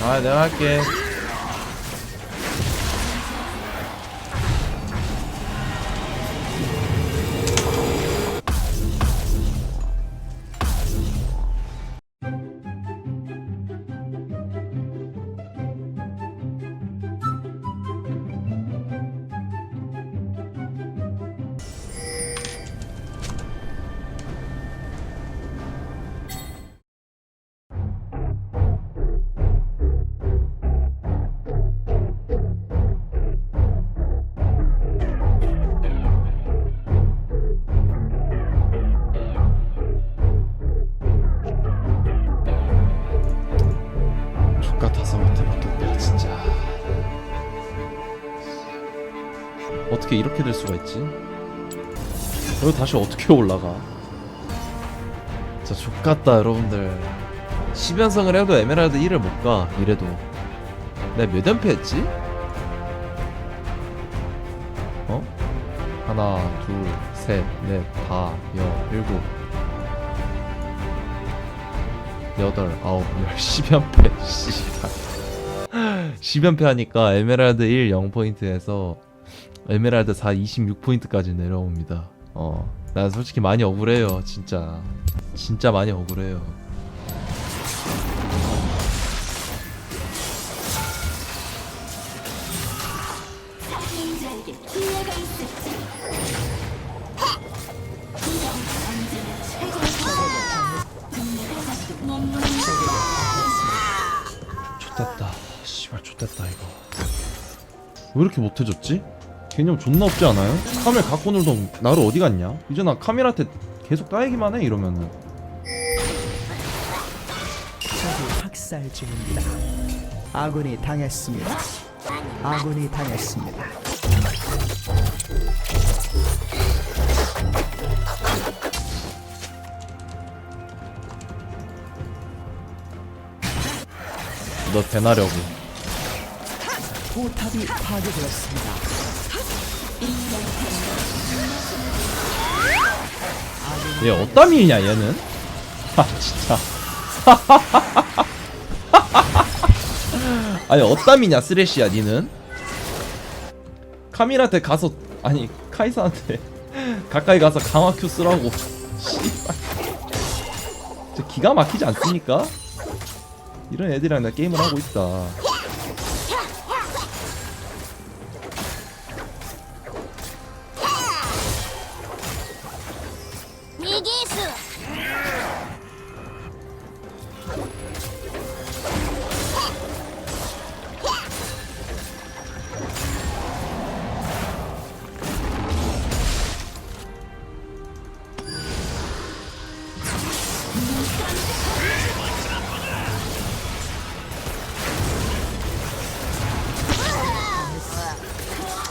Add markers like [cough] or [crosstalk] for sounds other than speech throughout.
아 내가 어떻게 될 수가 있지? 여기 다시 어떻게 올라가? 진짜 족같다 여러분들 10연승을 해도 에메랄드 1을 못가 이래도 내가 몇 연패 했지? 어? 하나 둘셋넷다 여, 일곱 여덟 아홉 열 [laughs] 10연패 씨발 [laughs] 10연패 하니까 에메랄드 1 0포인트에서 에메랄드 4 26포인트까지 내려옵니다. 어, 난 솔직히 많이 억울해요 진짜. 진짜 많이 억울해요. 좆됐다. 씨발 좆됐다 이거. 왜 이렇게 못해줬지? 개념 존나 없지 않아요? 카멜 갖고 놀던 나를 어디 갔냐? 이제 나 카멜한테 계속 따이기만 해 이러면은 적이 학살 중입니다. 아군이 당했습니다. 아군이 당했습니다. 너 배나려고 포탑이 파괴되었습니다. 얘 어따미냐 얘는? 아 진짜 [laughs] 아니 어따미냐 쓰레쉬야 니는? 카밀한테 가서 아니 카이사한테 [laughs] 가까이 가서 강화 큐 쓰라고 씨발 기가 막히지 않습니까? 이런 애들이랑 나 게임을 하고 있다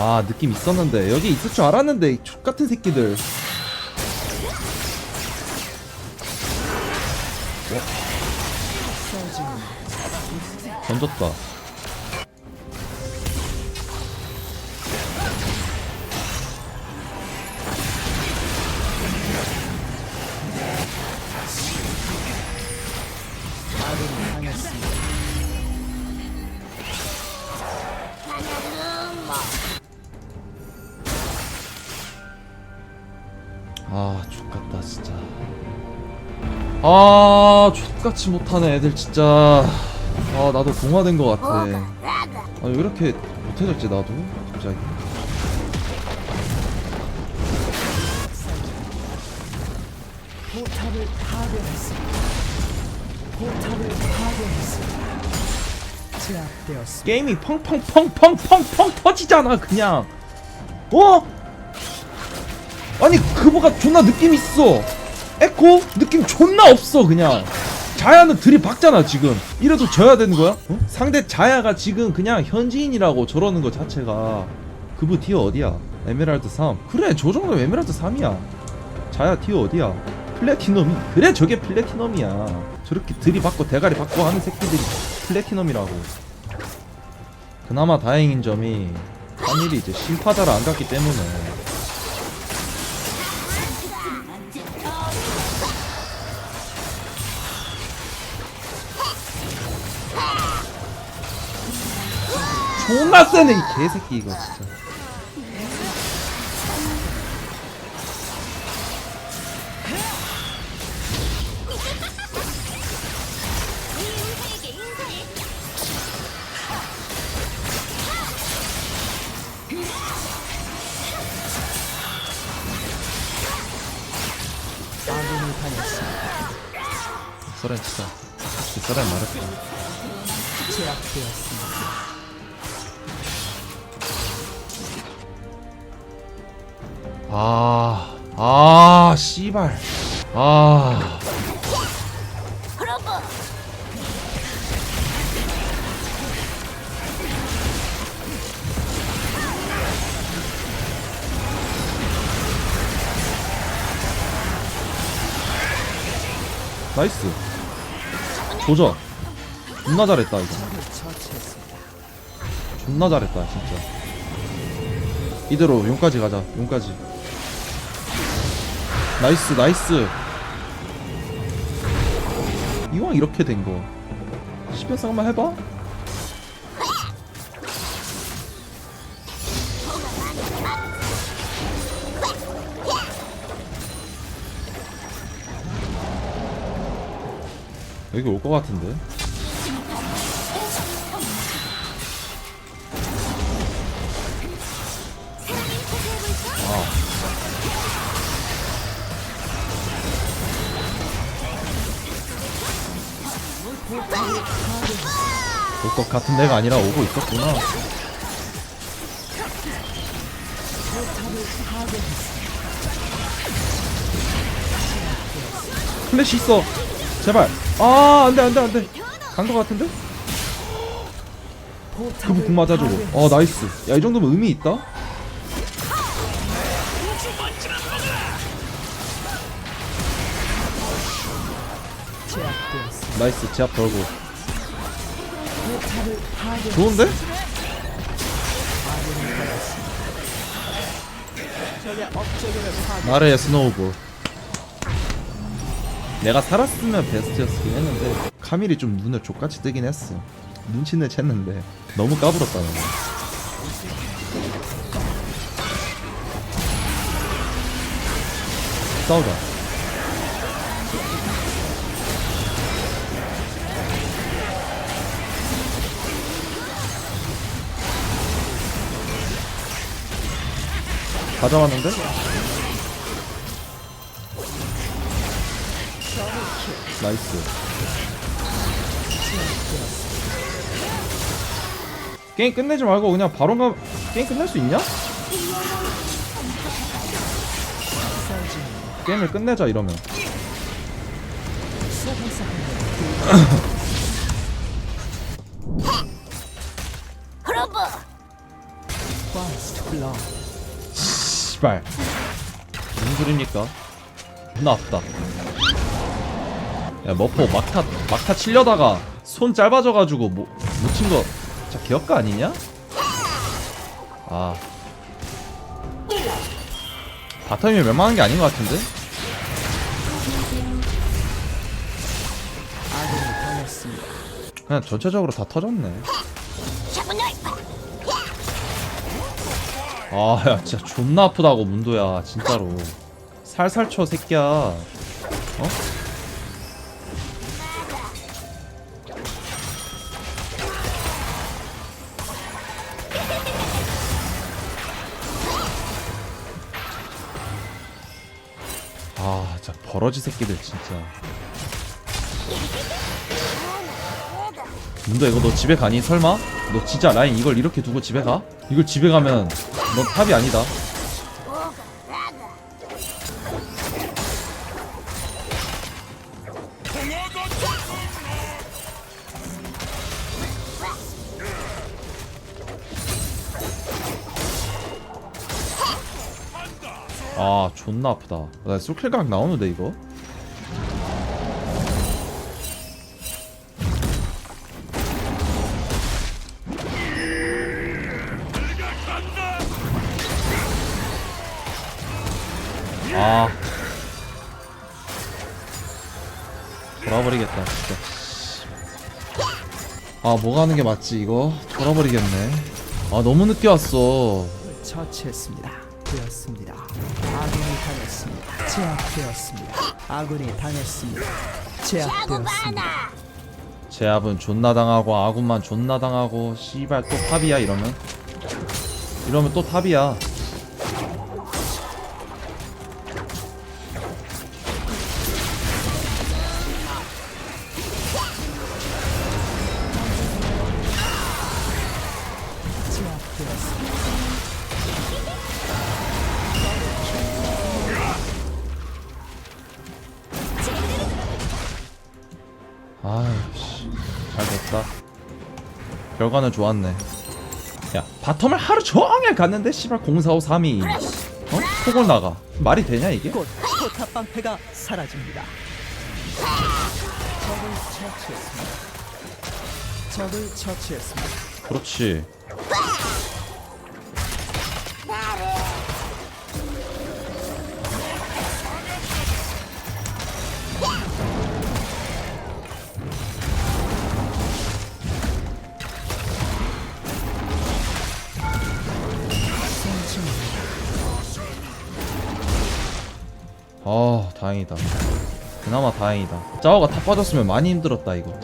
아 느낌 있었는데. 여기 있을 줄 알았는데 이 X같은 새끼들 던졌다 아 X같이 못하네 애들 진짜 아 나도 동화된 것 같아 아왜 이렇게 못해졌지 나도 갑자기 포탑을 파괴했습니다. 포탑을 파괴했습니다. 제압되었습니다. 게임이 펑펑펑펑펑펑 터지잖아 그냥 어? 아니 그거가 존나 느낌 있어 에코? 느낌 존나 없어 그냥. 자야는 들이박잖아 지금. 이래도 져야 되는 거야? 어? 상대 자야가 지금 그냥 현지인이라고 저러는 거 자체가. 그부 티어 어디야? 에메랄드 3 그래 저 정도면 에메랄드 3이야. 자야 티어 어디야? 플래티넘이. 그래 저게 플래티넘이야. 저렇게 들이받고 대가리 받고 하는 새끼들이 플래티넘이라고. 그나마 다행인 점이 한일이 이제 심파자를 안 갔기 때문에 존나 세네 이 개새끼 이거 진짜. 소렌 진짜 이 소렌 말했다 제압되었습니다. 아, 아, 씨발. 아. 나이스. 도전. 존나 잘했다, 이거. 존나 잘했다, 진짜. 이대로 용까지 가자, 용까지. 나이스, 나이스. 이왕 이렇게 된 거. 10연승 한번 해봐? 여기 올 것 같은데? 같은 데가 아니라 오고 있었구나. 플래시 있어. 제발. 아, 안 돼, 안 돼, 안 돼. 간것 같은데? 그분 궁 맞아주고. 어, 나이스. 야, 이 정도면 의미 있다? 나이스. 제압 덜고. 좋은데? 나르의 스노우볼. 내가 살았으면 베스트였긴 했는데. 카밀이 좀 눈에 족같이 뜨긴 했어. 눈치는 챘는데 너무 까불었다 너무 싸우자 다 잡았는데? 나이스 게임 끝내지 말고 그냥 바로 가 게임 끝낼 수 있냐? 게임을 끝내자 이러면 [laughs] 씨발 무슨 소리입니까? 존나 아프다 야 머포 막타 막타 치려다가 손 짧아져가지고 뭐, 못친 거 진짜 기억가 아니냐? 아 바텀이 웬만한 게 아닌 것 같은데? 그냥 전체적으로 다 터졌네 아 야 진짜 존나 아프다고 문도야 진짜로. 살살 쳐 새끼야. 어? 아 진짜 버러지 새끼들 진짜 문도 이거 너 집에 가니 설마? 너 진짜 라인 이걸 이렇게 두고 집에 가? 이걸 집에 가면 너 탑이 아니다 아 존나 아프다 나 술킬각 나오는데 이거 아 돌아버리겠다 진짜 아 뭐가 하는 게 맞지 이거 돌아버리겠네 아 너무 늦게 왔어 처치했습니다. 되었습니다. 아군이 당했습니다. 제압되었습니다. 아군이 당했습니다. 제압되었습니다. 제압은 존나 당하고 아군만 존나 당하고 씨발 또 탑이야 이러면 이러면 또 탑이야 결과는 좋았네 야 바텀을 하루 종일 갔는데 씨발 0453이 어? 폭을 나가 말이 되냐 이게? 곧 포탑 방패가 사라집니다. 적을 처치했습니다. 적을 처치했습니다. 그렇지 아 다행이다 그나마 다행이다 짜오가 탑 빠졌으면 많이 힘들었다 이거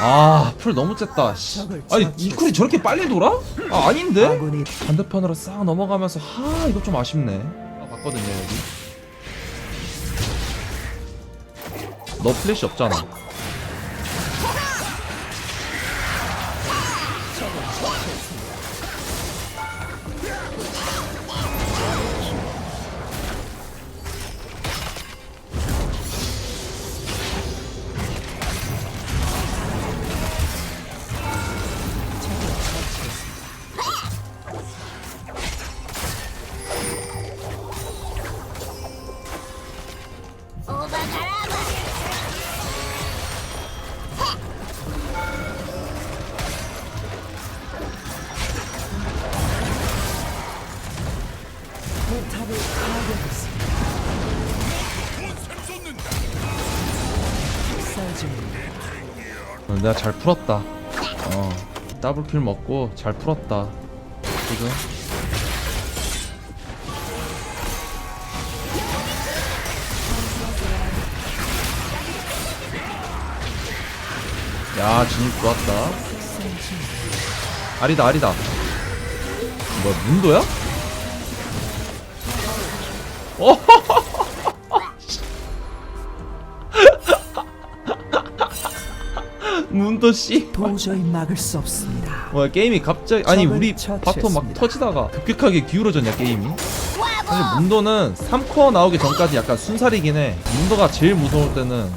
아, 풀 너무 쨌다. 씨. 아니, 이 쿨이 저렇게 빨리 돌아? 아, 아닌데? 반대편으로 싹 넘어가면서 하, 이거 좀 아쉽네. 아, 봤거든요, 여기. 너 플래시 없잖아. 내가 잘 풀었다. 어, 더블킬 먹고 잘 풀었다. 지금. 야, 진입 좋았다. 아리다, 아리다. 뭐야, 문도야? [laughs] 어? 문도 씨. 도저히 막을 수 없습니다. 뭐야 게임이 갑자기 아니 우리. 바텀 막 터지다가 급격하게 기울어졌냐 게임이 사실. 문도는 3코어 나오기 전까지 약간 순살이긴 해 문도가 제일 무서울 때는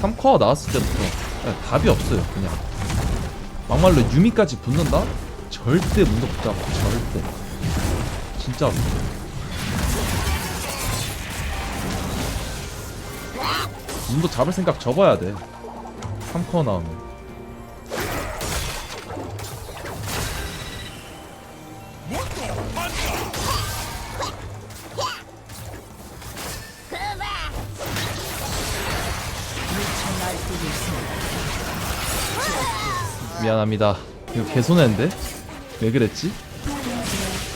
3코어 나왔을 때부터 답이 없어요 그냥 막말로 유미까지 붙는다? 절대 문도 붙잡아 절대 진짜로 문도 잡을 생각 접어야 돼 3코어 나오면 미안합니다. 이거 개손해인데? 왜 그랬지?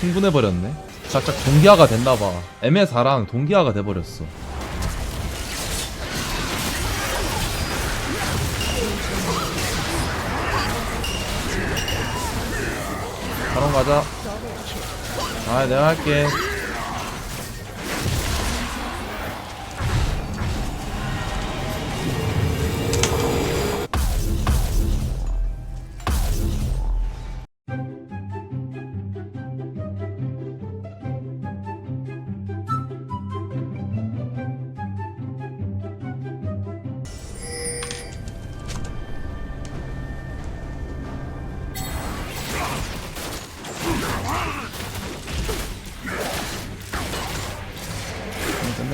흥분해버렸네. 살짝 동기화가 됐나봐. MSR랑 동기화가 돼버렸어. 바로 가자. 아, 내가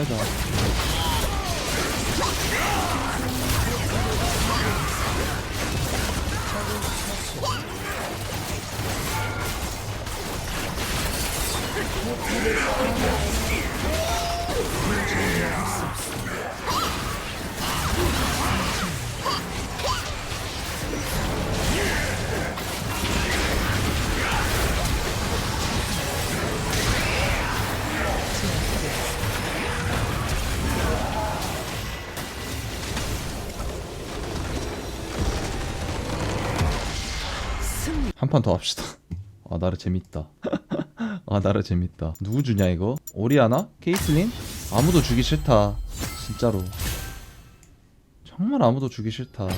끝내자. 판 더 합시다. [laughs] 아 나르 재밌다. [laughs] 아 나르 재밌다. 누구 주냐 이거? 오리아나? 케이틀린? 아무도 주기 싫다. 진짜로. 정말 아무도 주기 싫다.